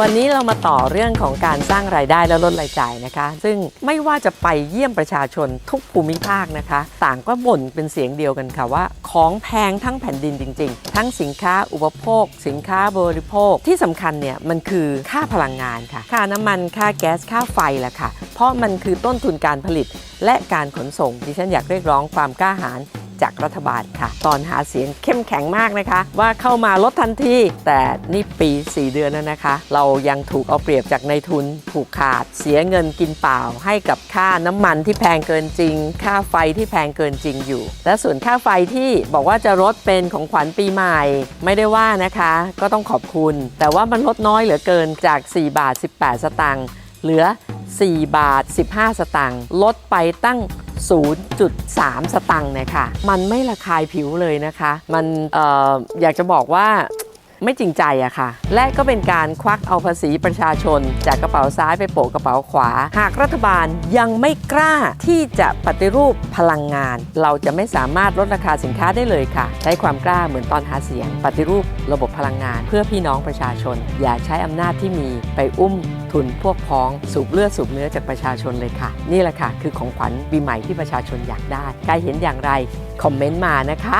วันนี้เรามาต่อเรื่องของการสร้างรายได้และลดรายจ่ายนะคะ ซึ่งไม่ว่าจะไปเยี่ยมประชาชนทุกภูมิภาคนะคะ ต่างก็บ่นเป็นเสียงเดียวกันค่ะว่า ของแพงทั้งแผ่นดินจริง ๆ ทั้งสินค้าอุปโภค สินค้าบริโภคที่สำคัญเนี่ยมันคือค่าพลังงานค่ะ ค่าน้ำมันค่าแก๊สค่าไฟแหละค่ะ เพราะมันคือต้นทุนการผลิตและการขนส่งดิฉันอยากเรียกร้องความกล้าหาญ จากรัฐบาลค่ะ ตอนหาเสียงเข้มแข็งมากนะคะ ว่าเข้ามาลดทันทีแต่นี่ปี 4 เดือนแล้วนะคะ เรายังถูกเอาเปรียบจากในทุนผูกขาด เสียเงินกินเปล่า ให้กับค่าน้ำมันที่แพงเกินจริง ค่าไฟที่แพงเกินจริงอยู่ และส่วนค่าไฟที่บอกว่าจะลดเป็นของขวัญปีใหม่ ไม่ได้ว่านะคะ ก็ต้องขอบคุณ แต่ว่ามันลดน้อยเหลือเกินจาก 4 บาท 18 สตางค์เหลือ 4 บาท 15 สตางค์ลดไปตั้ง 0.3 สตังค์เนี่ยค่ะ มันไม่ระคายผิวเลยนะคะ มันอออยากจะบอกว่า ไม่จริงใจอะค่ะ และก็เป็นการควักเอาภาษีประชาชน จากกระเป๋าซ้ายไปโปะกระเป๋าขวา หากรัฐบาลยังไม่กล้าที่จะปฏิรูปพลังงาน เราจะไม่สามารถลดราคาสินค้าได้เลยค่ะ ใช้ความกล้าเหมือนตอนหาเสียง ปฏิรูประบบพลังงาน เพื่อพี่น้องประชาชน อย่าใช้อำนาจที่มีไปอุ้มทุนพวกพ้องสูบเลือดสูบเนื้อจากประชาชนเลยค่ะ นี่แหละค่ะ คือของขวัญปีใหม่ที่ประชาชนอยากได้ ใครเห็นอย่างไร คอมเมนต์มานะคะ